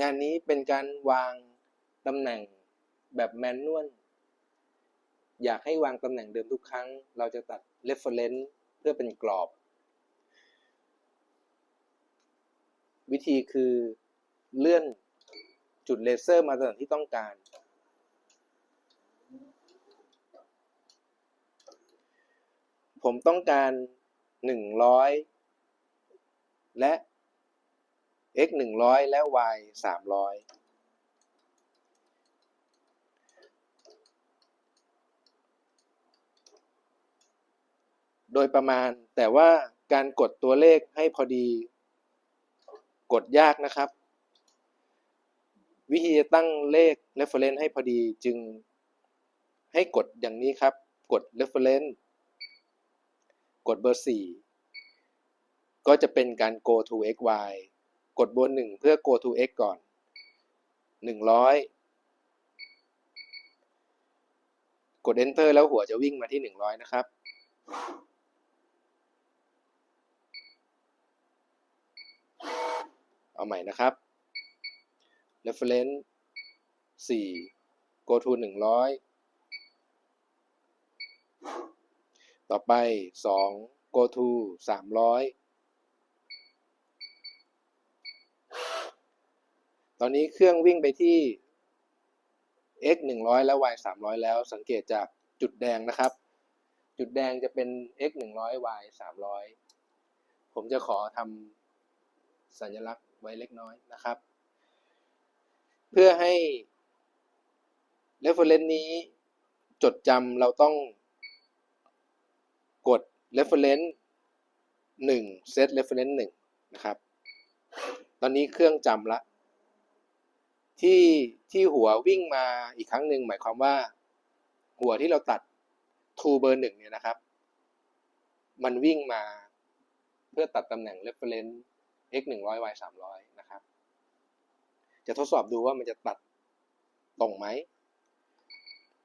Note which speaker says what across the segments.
Speaker 1: งานนี้เป็นการวางตำแหน่งแบบแมนนวลอยากให้วางตำแหน่งเดิมทุกครั้ง เราจะตัด reference เพื่อเป็นกรอบ วิธีคือเลื่อนจุดเลเซอร์มาตำแหน่งที่ต้องการ ผมต้องการ 100 และ x 100 และ y 300 โดยประมาณ แต่ว่าการกดตัวเลขให้พอดี กดยากนะครับ วิธีจะตั้งเลข reference ให้พอดีจึงให้กดอย่างนี้ครับ กด reference กดเบอร์ 4 ก็จะเป็นการ go to x y กดบน 1 เพื่อ go to x ก่อน 100 กด enter แล้วหัวจะวิ่งมาที่ 100 นะครับ เอาใหม่นะครับ reference 4 go to 100 ต่อไป 2 go to 300 ตอนนี้เครื่องวิ่งไปที่ x 100 และ y 300 แล้ว สังเกตจากจุดแดงนะครับ จุดแดงจะเป็น x 100 y 300 ผมจะขอทำสัญลักษณ์ไว้เล็กน้อยนะครับ เพื่อให้ reference นี้จดจำเราต้องกด reference 1 set reference 1 นะครับ ตอนนี้เครื่องจำละ ที่ที่หัววิ่งมาอีกครั้งหนึ่งหมายความว่า หัวที่เราตัด to เบอร์หนึ่งเนี่ยนะครับ มันวิ่งมาเพื่อตัดตำแหน่ง reference x 100 y 300นะครับ จะทดสอบดูว่ามันจะตัดตรงไหม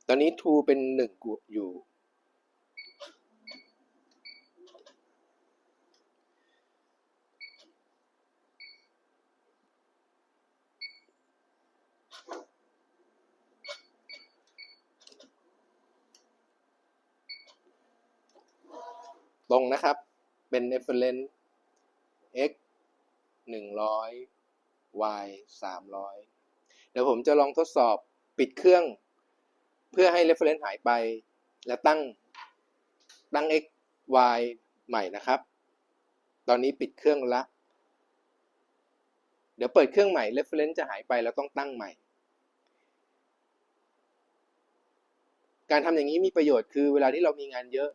Speaker 1: ตอนนี้ to เป็น 1 อยู่ ตรงนะครับ เป็น reference x 100 y 300 เดี๋ยวผมจะลองทดสอบปิดเครื่อง เพื่อให้ reference หายไป และตั้งตั้ง x y ใหม่นะครับ ตอนนี้ปิดเครื่องละ เดี๋ยวเปิดเครื่องใหม่ reference จะหายไปแล้วต้องตั้งใหม่ การทำอย่างนี้มีประโยชน์คือเวลาที่เรามีงานเยอะ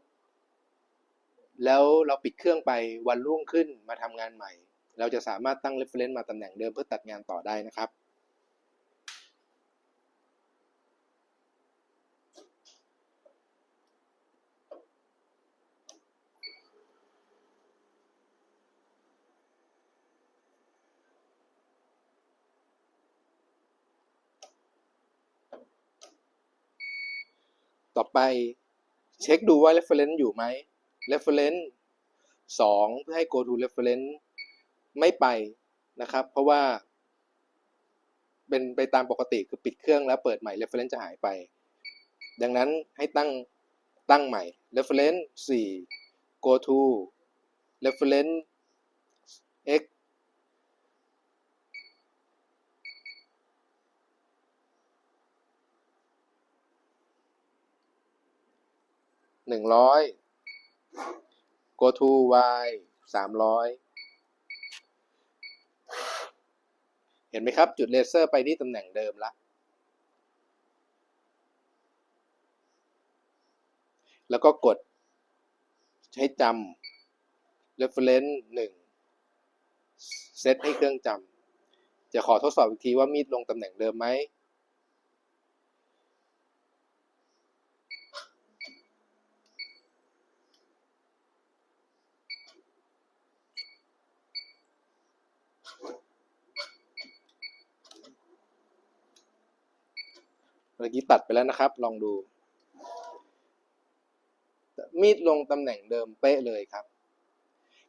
Speaker 1: แล้วเราปิดเครื่องไปวันรุ่งขึ้นมาทำงานใหม่ เราจะสามารถตั้ง reference มาตำแหน่งเดิมเพื่อตัดงานต่อได้นะครับต่อไปเช็คดูว่า reference อยู่ไหม reference 2 เพื่อให้ go to reference ไม่ไปนะครับ เพราะว่า เป็นไปตามปกติคือปิดเครื่องแล้วเปิดใหม่ reference จะหายไป ดังนั้นให้ตั้งตั้งใหม่ reference 4 go to reference x หนึ่งร้อย go to y สามร้อยเห็นไหมครับ จุดเลเซอร์ไปที่ตำแหน่งเดิมละ แล้วก็กด ใช้จำ reference 1 เซตให้เครื่องจำ จะขอทดสอบอีกทีว่ามีดลงตำแหน่งเดิมไหม เมื่อกี้ตัดไปแล้วนะครับ ลองดู มีดลงตำแหน่งเดิมเป๊ะเลยครับ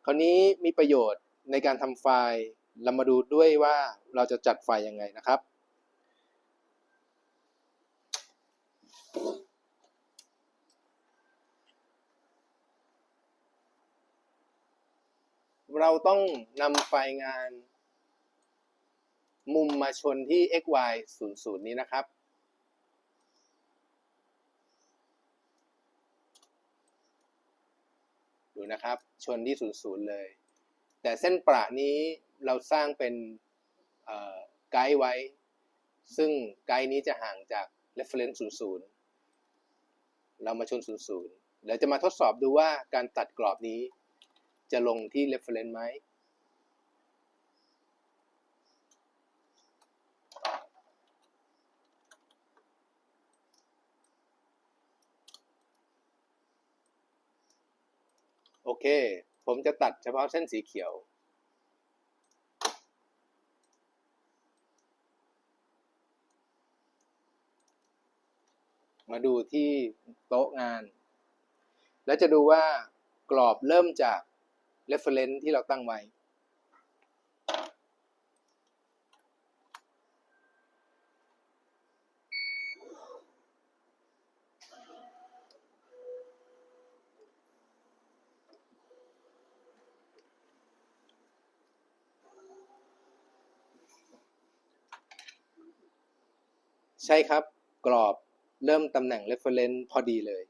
Speaker 1: คราวนี้มีประโยชน์ในการทำไฟล์ เรามาดูด้วยว่าเราจะจัดไฟยังไงนะครับ เราต้องนำไฟงาน มุมมาชนที่ xy 0 0 นี้นะครับ นะครับ ชนที่ 0 0 เลย แต่เส้นประนี้เราสร้างเป็นไกด์ไว้ ซึ่งไกด์นี้จะห่างจาก reference 0 0 เรามาชน 0 0 เดี๋ยวจะมาทดสอบดูว่าการตัดกรอบนี้จะลงที่ reference ไหม โอเค ผมจะตัดเฉพาะเส้นสีเขียว มาดูที่โต๊ะงาน แล้วจะดูว่ากรอบเริ่มจาก reference ที่เราตั้งไว้ ใช่ครับ กรอบเริ่มตำแหน่ง reference พอดีเลย